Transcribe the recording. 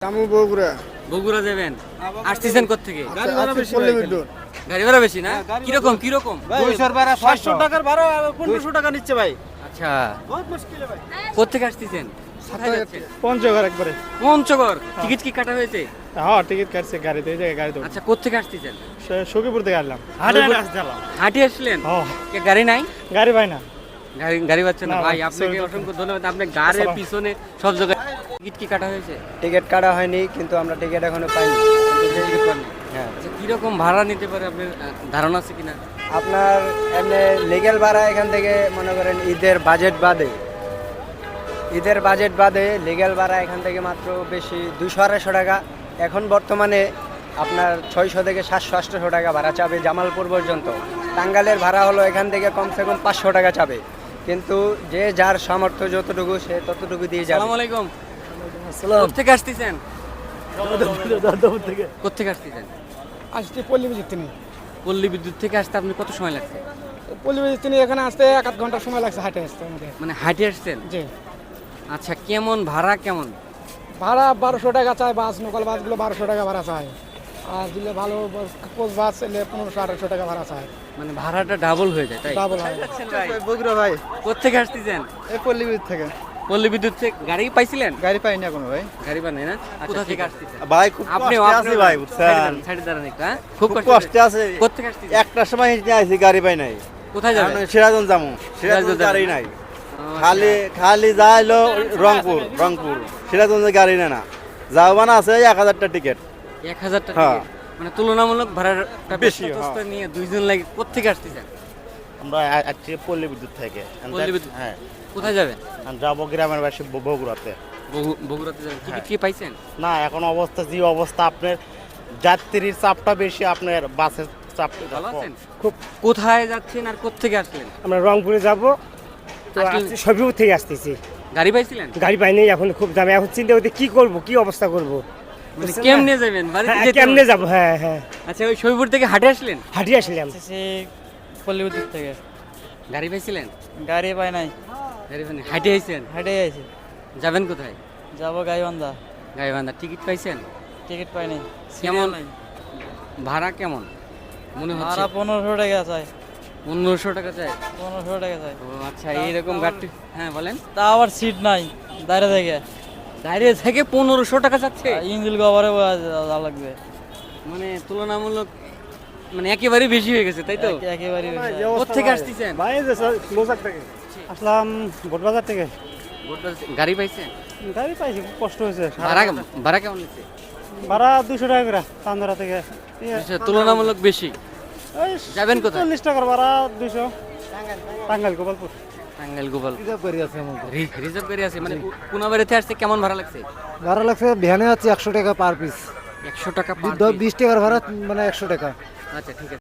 আমু বগুড়া। বগুড়া যাবেন? আসতেছেন কোথেকে গাড়ি ভাড়া বেশি পল্লী বিদ্যুৎ গাড়ি ভাড়া বেশি না? কীরকম কীরকম? দুইশোর ভাড়া ছয়শো টাকার ভাড়া পনেরোশো টাকা নিচ্ছে ভাই। আচ্ছা। বহুত মুশকিল ভাই। কোথেকে আসতেছেন? পঞ্চগড় একবারে। পঞ্চগড়। টিকিট কি কাটা হয়েছে? হ্যাঁ টিকিট কাটছে গাড়িতে এই জায়গায় গাড়ি আচ্ছা কোথেকে আসতেছেন? সখীপুর থেকে আসলাম। হাঁটে আসলেন? হ্যাঁ। কে গাড়ি নাই? গাড়ি পাই না। গাড়ি গাড়ি পাচ্ছে না ভাই ভাই, আপনাকে অসংখ্য ধন্যবাদ। আপনার গাড়ির পিছনে সব জায়গায় টিকিট কি কাটা হয়েছে? টিকিট কাটা হয়নি কিন্তু আমরা টিকিট এখনও পাইনি। হ্যাঁ আচ্ছা কীরকম ভাড়া নিতে পারে আপনার ধারণা আছে কিনা? আপনার এমনি লিগেল ভাড়া এখান থেকে মনে করেন ঈদের বাজেট বাদে। ঈদের বাজেট বাদে লিগেল ভাড়া এখান থেকে মাত্র বেশি দুশো আড়াইশো টাকা। এখন বর্তমানে আপনার ছয়শো থেকে সাতশো আটশোশো টাকা ভাড়া চাবে জামালপুর পর্যন্ত। টাঙ্গালের ভাড়া হলো এখান থেকে কমসে কম পাঁচশো টাকা চাবে। কিন্তু যে যার সামর্থ্য যতটুকু সে ততটুকু দিয়ে যাবে। আলাইকুম। কোথেকে আসতেছেন? কোথেকে আসতেছেন? আসছি পল্লী বিদ্যুৎ তিনি পল্লী বিদ্যুৎ থেকে আসতে আপনি কত সময় লাগছে? পল্লী বিদ্যুৎ তিনি এখানে আসতে এক আধ ঘণ্টা সময় লাগছে হাটে আসতে আমাদের। মানে হাঁটে আসছেন? জি। আচ্ছা কেমন ভাড়া কেমন? ভাড়া বারোশো টাকা চায় বাস লোকাল বাসগুলো বারোশো টাকা ভাড়া চায় আর দিলে ভালো পোস্ট বাস এলে পনেরোশো আঠারোশো টাকা ভাড়া চায় মানে ভাড়াটা ডাবল হয়ে যায় তাই? ডাবল হয় বগুড়া ভাই কোথেকে আসতেছেন? এই পল্লী বিদ্যুৎ থেকে। পল্লী বিদ্যুৎ থেকে গাড়ি পাইছিলেন? গাড়ি পাইনি এখন ভাই। গাড়ি বানাই না? কোথা থেকে? আসতেছেন ভাই খুব আপনি কষ্টে ভাই বুঝছেন? সাইডে দাঁড়ান একটু হ্যাঁ? খুব কষ্ট আছে। কোথেকে আসতেছেন? একটার সময় হেঁটে আইছি গাড়ি পাই নাই। কোথায় যাবেন? সিরাজন যাব। সিরাজগঞ্জ গাড়ি নাই। খালি খালি যাইলো রংপুর রংপুর। সিরাজগঞ্জে গাড়ি নেয় না। যাও মানে আছে এক হাজারটা টিকিট এক হাজার টাকা হ্যাঁ। মানে তুলনামূলক ভাড়াটা বেশি, হ্যাঁ। নিয়ে দুইজন লাগে কোথেকে আসতেছেন? আমরা আজকে পল্লী বিদ্যুৎ থেকে পল্লী বিদ্যুৎ? হ্যাঁ। কোথায় যাবেন? যাব গ্রামের বাসী বগুড়াতে। বগুড়াতে যাবেন। টিকিট কি পাইছেন? না এখন অবস্থা যে অবস্থা আপনার যাত্রীর চাপটা বেশি আপনার বাসের। আছেন? খুব কোথায় যাচ্ছেন আর কোথেকে আসলেন? আমরা রংপুরে যাব। তো আসছি সবিপুর থেকে আসতেছি। গাড়ি পাইছিলেন? গাড়ি পাইনি এখন খুব দামে। এখন চিন্তা করতে কি করব কি অবস্থা করব? মানে কেমনে যাবেন? হ্যাঁ কেমনে যাব? হ্যাঁ হ্যাঁ। আচ্ছা ওই শৈপুর থেকে হাটে আসলেন? হাঁটিয়ে আসলাম। পল্লী থেকে। গাড়ি পাইছিলেন? গাড়ি পাই নাই। গাড়ি পাইনি হাটে আইছেন? হেঁটে আইছি। যাবেন কোথায়? যাব গাইবান্ধা। গাইবান্ধা। টিকিট পাইছেন? টিকিট পাই নাই। কেমন? ভাড়া কেমন? মনে হচ্ছে? ভাড়া পনেরোশো টাকা চাই। পনেরোশো টাকা চাই? পনেরোশো টাকা চাই। ও আচ্ছা এইরকম গাড়ি হ্যাঁ বলেন। তা আবার সিট নাই দাঁড়িয়ে থেকে। দাঁড়িয়ে থেকে পনেরোশো টাকা চাচ্ছে ইঞ্জিল কভারে লাগবে। মানে তুলনামূলক মানে একেবারে বেশি হয়ে গেছে তাই তো? একে- একেবারে বেশি। আসতেছেন? ভাই যে ক্লোজার থেকে। আসলাম ভোটবাজার থেকে। গাড়ি পাইছেন? গাড়ি পাইছি খুব কষ্ট হয়েছে। ভাড়া ভাড়া কেমন নিচ্ছে? ভাড়া দুশো টাকা করে চান্দরা থেকে। তুলনামূলক বেশি। ওই যাবেন কোথায়? চল্লিশ টাকার ভাড়া দুশো টাঙ্গাইল গোপালপুর। টাঙ্গাইল গোপাল রিজার্ভ করে আছে মানে কোনাবাড়িতে আসছে কেমন ভাড়া লাগছে? ভাড়া লাগছে ভ্যানে হচ্ছে একশো টাকা পার পিস একশো টাকা বিশ টাকার ভাড়া মানে একশো টাকা। আচ্ছা ঠিক আছে